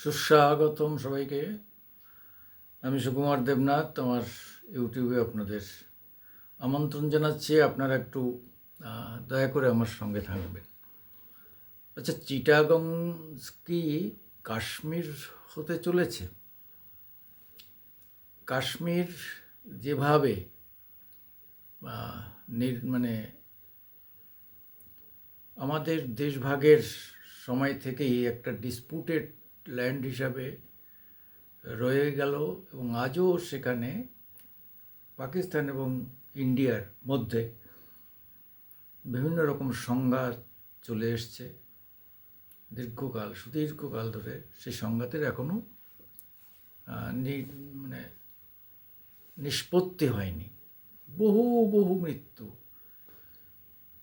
সুস্বাগতম সবাইকে। আমি সুকুমার দেবনাথ, আমার ইউটিউবে আপনাদের আমন্ত্রণ জানাচ্ছি। আপনারা একটু দয়া করে আমার সঙ্গে থাকবেন। আচ্ছা চিটাগং কি কাশ্মীর হতে চলেছে? কাশ্মীর যেভাবে মানে আমাদের দেশভাগের সময় থেকেই একটা ডিসপুটেড ল্যান্ড হিসাবে রয়ে গেল এবং আজও সেখানে পাকিস্তান এবং ইন্ডিয়ার মধ্যে বিভিন্ন রকম সংঘাত চলে এসছে। দীর্ঘকাল, সুদীর্ঘকাল ধরে সেই সংঘাতের এখনও মানে নিষ্পত্তি হয়নি। বহু বহু মৃত্যু।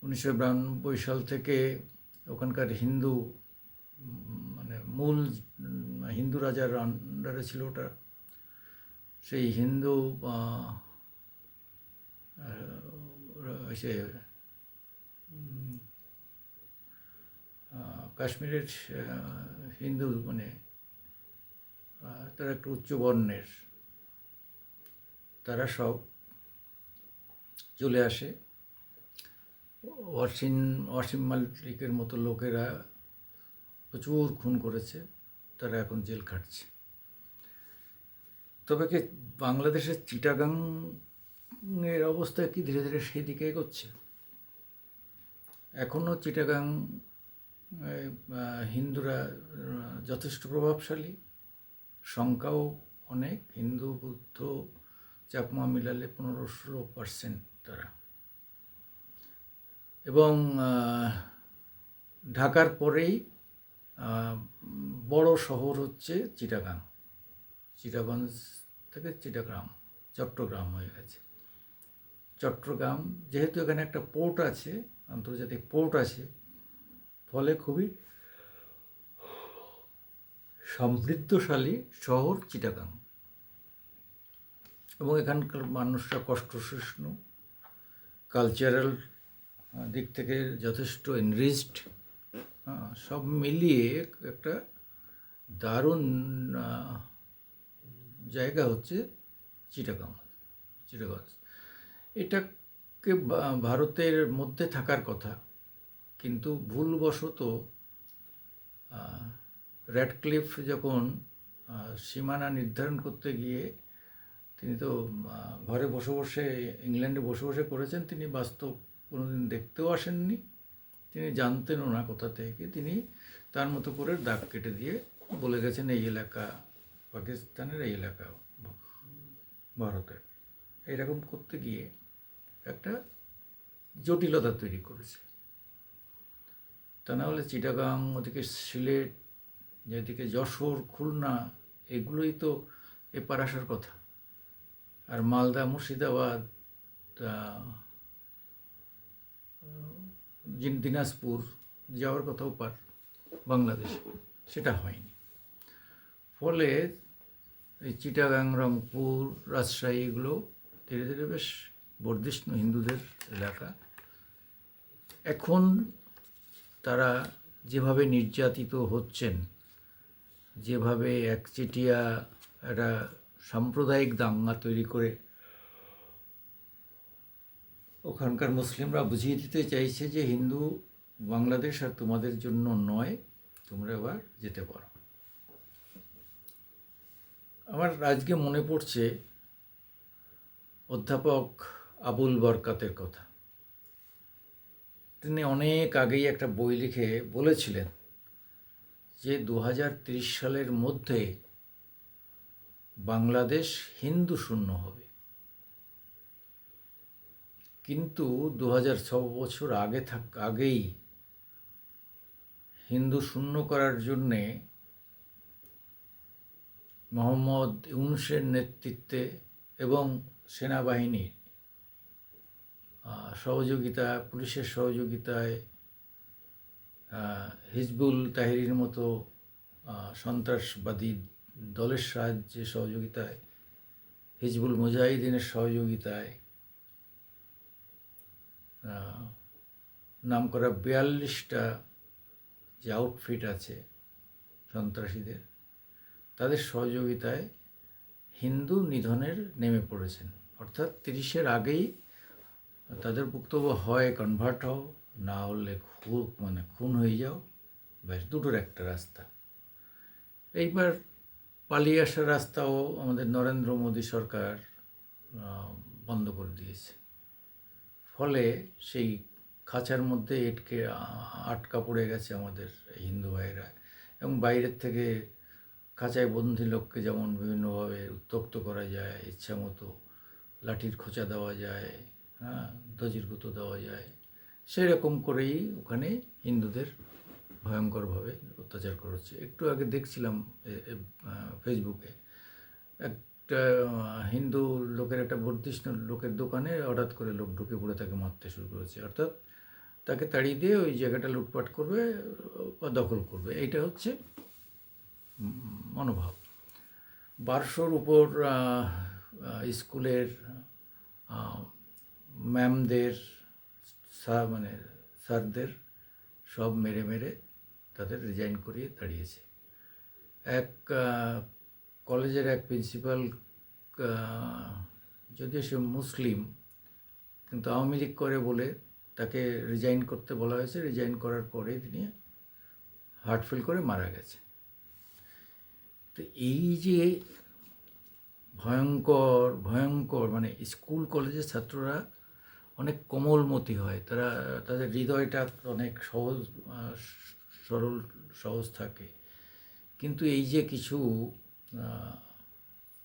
উনিশশো বিরানব্বই সাল থেকে ওখানকার হিন্দু মূল হিন্দু রাজার আন্ডারে ছিল ওটা। সেই হিন্দু সে কাশ্মীরের হিন্দু মানে তারা একটু উচ্চ বর্ণের। তারা সব চলে আসে। অসীম অসীম মালিকের মতো লোকেরা প্রচুর খুন করেছে, তারা এখন জেল খাটছে। তবে কি বাংলাদেশের চিটাগাং এর অবস্থা কি ধীরে ধীরে সেই দিকে এগোচ্ছে? এখনও চিটাগাং হিন্দুরা যথেষ্ট প্রভাবশালী, সংখ্যাও অনেক, হিন্দু, বুদ্ধ, চাকমা মিলালে পনেরো ষোলো পার্সেন্ট তারা। এবং ঢাকার পরেই বড় শহর হচ্ছে চিটাগাং। চিটাগঞ্জ থেকে চিটাগ্রাম, চট্টগ্রাম হয়ে গেছে। চট্টগ্রাম যেহেতু এখানে একটা পোর্ট আছে, আন্তর্জাতিক পোর্ট আছে, ফলে খুবই সমৃদ্ধশালী শহর চিটাগাং। এবং এখানকার মানুষরা কষ্ট সহিষ্ণু কালচারাল দিক থেকে যথেষ্ট এনরিচড সব মিলিয়ে একটা দারুণ জায়গা হচ্ছে চিটাগাং চিটাগঞ্জ এটাকে ভারতের মধ্যে থাকার কথা, কিন্তু ভুলবশত র্যাডক্লিফ যখন সীমানা নির্ধারণ করতে গিয়ে তিনি তো ঘরে বসে বসে ইংল্যান্ডে বসে বসে করেছেন, তিনি বাস্তব কোনোদিন দেখতেও আসেননি। তিনি জানতেনও না কোথা থেকে। তিনি তার মতো করে দাগ কেটে দিয়ে বলে গেছেন, এই এলাকা, পাকিস্তানের এই এলাকা ভারতের এইরকম করতে গিয়ে একটা জটিলতা তৈরি করেছে। তা না হলে চিটাগাং, ওদিকে সিলেট, যেদিকে যশোর, খুলনা, এগুলোই তো এপার আসার কথা। আর মালদা, মুর্শিদাবাদ দিনাজপুর যাওয়ার কথা পার, বাংলাদেশ, সেটা হয়নি। ফলে এই চিটাগাং, রংপুর, রাজশাহী এগুলো ধীরে ধীরে বেশ বর্ধিষ্ণু হিন্দুদের এলাকা। এখন তারা যেভাবে নির্যাতিত হচ্ছেন, যেভাবে একচেটিয়া একটা সাম্প্রদায়িক দাঙ্গা তৈরি করে ওখানকার মুসলিমরা বুঝিয়ে দিতে চাইছে যে হিন্দু বাংলাদেশ আর তোমাদের জন্য নয়, তোমরা এবার যেতে পারো। আমার আজকে মনে পড়ছে অধ্যাপক আবুল বরকাতের কথা। তিনি অনেক আগেই একটা বই লিখে বলেছিলেন যে দু সালের মধ্যে বাংলাদেশ হিন্দু শূন্য হবে। কিন্তু দু হাজার বছর আগে থাক, আগেই হিন্দু শূন্য করার জন্যে মোহাম্মদ ইউনুসের নেতৃত্বে এবং সেনাবাহিনীর সহযোগিতা, পুলিশের সহযোগিতায় হিজবুল তাহিরির মতো সন্ত্রাসবাদী দলের সাহায্যে সহযোগিতায়, হিজবুল মুজাহিদিনের সহযোগিতায় নাম করা বিয়াল্লিশটা যে আউটফিট আছে সন্ত্রাসীদের, তাদের সহযোগিতায় হিন্দু নিধনের নেমে পড়েছেন। অর্থাৎ তিরিশের আগেই তাদের বক্তব্য হয় কনভার্ট হও, না হলে খুব মানে খুন হয়ে যাও। ব্যাস, দুটোর একটা রাস্তা। এইবার পালিয়ে আসার রাস্তাও আমাদের নরেন্দ্র মোদী সরকার বন্ধ করে দিয়েছে। ফলে সেই খাঁচার মধ্যে এটকে আটকা পড়ে গেছে আমাদের হিন্দু ভাইয়েরা এবং বাইরের থেকে খাঁচায় বন্দি লোককে যেমন বিভিন্নভাবে উত্তক্ত করা যায় ইচ্ছা মতো লাঠির খোঁচা দেওয়া যায় হ্যাঁ দজির গুঁতো দেওয়া যায় সেই রকম করেই ওখানে হিন্দুদের ভয়ঙ্করভাবে অত্যাচার করা হচ্ছে। একটু আগে দেখছিলাম ফেসবুকে এ, আহ, ফেসবুকে একটা হিন্দু লোকের একটা বর্ধিষ্ণ লোকের দোকানে হঠাৎ করে লোক ঢুকে পড়ে তাকে মারতে শুরু করেছে। অর্থাৎ তাকে তাড়িয়ে দিয়ে ওই জায়গাটা লুটপাট করবে বা দখল করবে। এইটা হচ্ছে মনোভাব। বারোশোর উপর স্কুলের ম্যামদের মানে স্যারদের সব মেরে মেরে তাদের রিজাইন করিয়ে দাঁড়িয়েছে এক কলেজের এক প্রিন্সিপাল যদিও সে মুসলিম, কিন্তু আওয়ামী লীগ করে বলে তাকে রিজাইন করতে বলা হয়েছে। রিজাইন করার পরে তিনি হার্ট ফেল করে মারা গেছে। তো এই যে ভয়ঙ্কর ভয়ঙ্কর মানে স্কুল কলেজের ছাত্ররা অনেক কোমলমতি হয়। তারা, তাদের হৃদয়টা অনেক সহজ সরল, সহজ থাকে। কিন্তু এই যে কিছু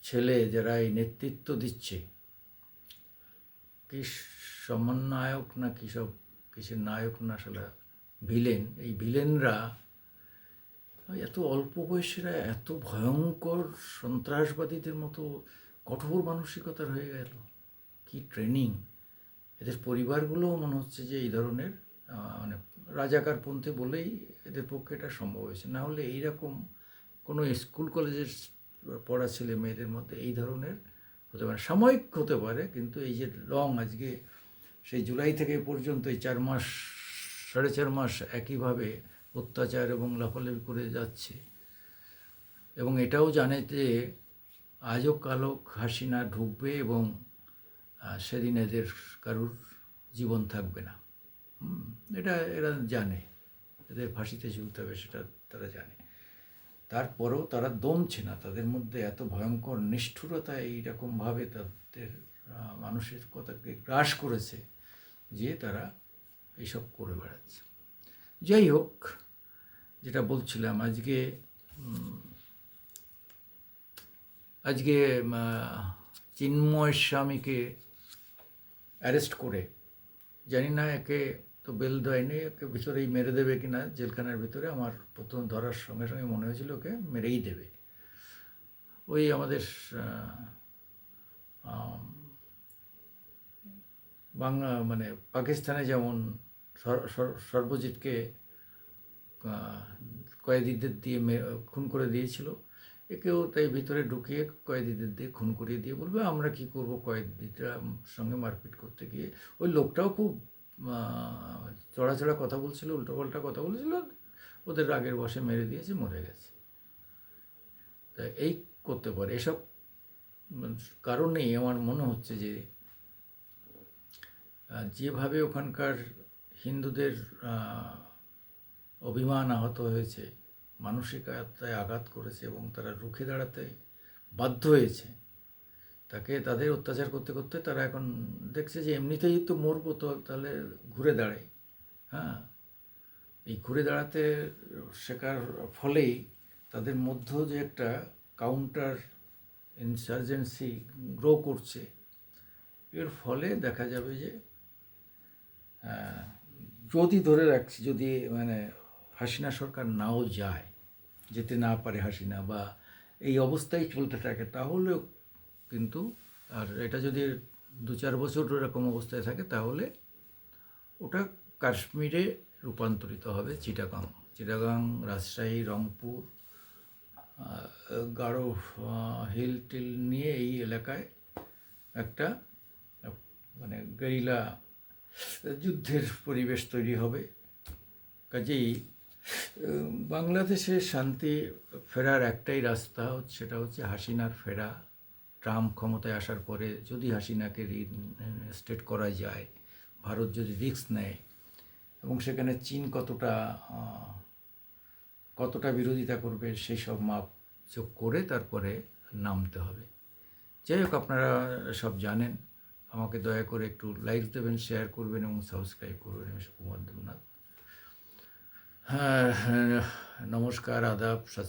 ছেলে যারা এই নেতৃত্ব দিচ্ছে, কি সমন্বয়ক না কি সব কিসের নায়ক না আসলে ভিলেন, এই ভিলেনরা এত অল্প বয়সীরা এত ভয়ঙ্কর সন্ত্রাসবাদীদের মতো কঠোর মানসিকতার হয়ে গেল। কি ট্রেনিং এদের পরিবারগুলোও মনে হচ্ছে যে এই ধরনের মানে রাজাকার পন্থী বলেই এদের পক্ষে এটা সম্ভব হয়েছে। না হলে এইরকম কোনো স্কুল কলেজের পড়া ছেলে মেয়েদের মধ্যে এই ধরনের হতে পারে। সাময়িক হতে পারে, কিন্তু এই যে লং আজকে, সেই জুলাই থেকে পর্যন্ত এই চার মাস, সাড়ে চার মাস একইভাবে অত্যাচার এবং লাফালাফি করে যাচ্ছে। এবং এটাও জানে যে আজও কালো হাসিনা ঢুকবে এবং সেদিন এদের কারুর জীবন থাকবে না। এটা এরা জানে। এদের ফাঁসিতে ঝুলতে হবে, সেটা তারা জানে। তারপরেও তারা দমছে না। তাদের মধ্যে এত ভয়ঙ্কর নিষ্ঠুরতা এইরকমভাবে তাদের মানুষের কথাকে গ্রাস করেছে যে তারা এইসব করে বেড়াচ্ছে। যাই হোক, যেটা বলছিলাম, আজকে আজকে চিন্ময় স্বামীকে অ্যারেস্ট করে, জানি না একে তো বেল দেয়নি, ওকে ভিতরেই মেরে দেবে কি না জেলখানার ভিতরে, আমার প্রথম ধরার সঙ্গে সঙ্গে মনে হয়েছিল ওকে মেরেই দেবে। ওই আমাদের বাংলা মানে পাকিস্তানে যেমন সর- সর- সর্বজিৎকে কয়েদিদের দিয়ে খুন করে দিয়েছিল, একেও তাই ভিতরে ঢুকিয়ে কয়েদিদের দিয়ে খুন করিয়ে দিয়ে বলবে, আমরা কি করব কয়েদিরা সঙ্গে মারপিট করতে গিয়ে? ওই লোকটাও খুব আহ, চড়া চড়া কথা বলছিল উল্টোপাল্টা কথা বলছিল ওদের রাগের বসে মেরে দিয়েছে মরে গেছে। তা এই করতে পারে। এসব কারণেই আমার মনে হচ্ছে যে যেভাবে ওখানকার হিন্দুদের অভিমান আহত হয়েছে মানসিক আত্মায় আঘাত করেছে এবং তারা রুখে দাঁড়াতে বাধ্য হয়েছে তাকে তাদের অত্যাচার করতে করতে তারা এখন দেখছে যে এমনিতেই তো মরবো তো তাহলে ঘুরে দাঁড়াই হ্যাঁ? এই ঘুরে দাঁড়াতে শেখার ফলেই তাদের মধ্য যে একটা কাউন্টার ইনসার্জেন্সি গ্রো করছে, এর ফলে দেখা যাবে যে যদি ধরে রাখছি, যদি মানে হাসিনা সরকার নাও যায়, যেতে না পারে হাসিনা বা এই অবস্থায় চলতে থাকে, তাহলেও কিন্তু আর এটা যদি দু চার বছর এরকম অবস্থায় থাকে তাহলে ওটা কাশ্মীরে রূপান্তরিত হবে চিটাগাং। চিটাগাং রাজশাহী রংপুর আহ, হিল টিল নিয়ে এই এলাকায় একটা মানে গেরিলা যুদ্ধের পরিবেশ তৈরি হবে। কাজেই বাংলাদেশে শান্তি ফেরার একটাই রাস্তা হচ্ছে সেটা হচ্ছে হাসিনার ফেরা। ট্রাম্প ক্ষমতায় আসার পরে যদি হাসিনাকে স্টেট করা যায় ভারত যদি রিস্ক নেয় এবং সেখানে চীন কতটা কতটা বিরোধিতা করবে সেই সব মাপ যোগ করে তারপরে নামতে হবে। যাই হোক আপনারা সব জানেন। আমাকে দয়া করে একটু লাইক দেবেন শেয়ার করবেন এবং সাবস্ক্রাইব করবেন আমি সুকুমার দেবনাথ। হ্যাঁ হ্যাঁ, নমস্কার আদাব সত